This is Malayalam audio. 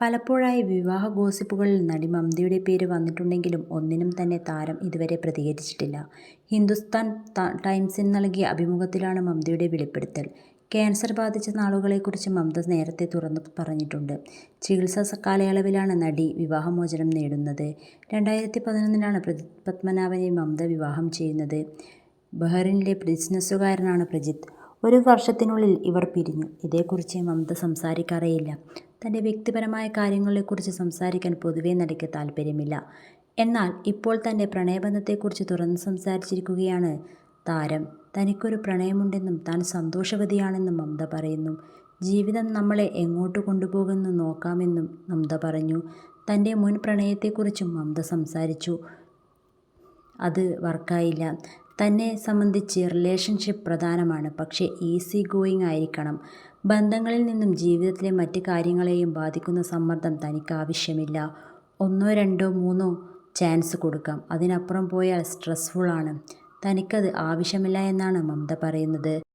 പലപ്പോഴായി വിവാഹ ഗോസിപ്പുകളിൽ നടി മമതയുടെ പേര് വന്നിട്ടുണ്ടെങ്കിലും ഒന്നിനും തന്നെ താരം ഇതുവരെ പ്രതികരിച്ചിട്ടില്ല. ഹിന്ദുസ്ഥാൻ ടൈംസിന് നൽകിയ അഭിമുഖത്തിലാണ് മമതയുടെ വെളിപ്പെടുത്തൽ. ക്യാൻസർ ബാധിച്ച നാളുകളെക്കുറിച്ച് മമത നേരത്തെ തുറന്നു പറഞ്ഞിട്ടുണ്ട്. ചികിത്സാ കാലയളവിലാണ് നടി വിവാഹമോചനം നേടുന്നത്. രണ്ടായിരത്തി പതിനൊന്നിലാണ് പത്മനാഭനെ മമത വിവാഹം ചെയ്യുന്നത്. ബഹ്റിനിലെ ബിസിനസ്സുകാരനാണ് പ്രജിത്ത്. ഒരു വർഷത്തിനുള്ളിൽ ഇവർ പിരിഞ്ഞു. ഇതേക്കുറിച്ച് മമത സംസാരിക്കാറേയില്ല. തന്റെ വ്യക്തിപരമായ കാര്യങ്ങളെക്കുറിച്ച് സംസാരിക്കാൻ പൊതുവേ നടിക്ക് താല്പര്യമില്ല എന്നാൽ ഇപ്പോൾ തന്റെ പ്രണയബന്ധത്തെക്കുറിച്ച് തുറന്നു സംസാരിച്ചിരിക്കുകയാണ് താരം. തനിക്കൊരു പ്രണയമുണ്ടെന്നും താൻ സന്തോഷവതിയാണെന്നും മമത പറയുന്നു. ജീവിതം നമ്മളെ എങ്ങോട്ട് കൊണ്ടുപോകുമെന്ന് നോക്കാമെന്നും മമത പറഞ്ഞു. തന്റെ മുൻ പ്രണയത്തെക്കുറിച്ചും മമത സംസാരിച്ചു. അത് വർക്കായില്ല. തന്നെ സംബന്ധിച്ച് റിലേഷൻഷിപ്പ് പ്രധാനമാണ്. പക്ഷേ ഈസി ഗോയിങ് ആയിരിക്കണം. ബന്ധങ്ങളിൽ നിന്നും ജീവിതത്തിലെ മറ്റ് കാര്യങ്ങളെയും ബാധിക്കുന്ന സമ്മർദ്ദം തനിക്ക് ആവശ്യമില്ല. ഒന്നോ രണ്ടോ മൂന്നോ ചാൻസ് കൊടുക്കാം. അതിനപ്പുറം പോയാൽ സ്ട്രെസ്ഫുൾ ആണ്. തനിക്കത് ആവശ്യമില്ല എന്നാണ് മമത പറയുന്നത്.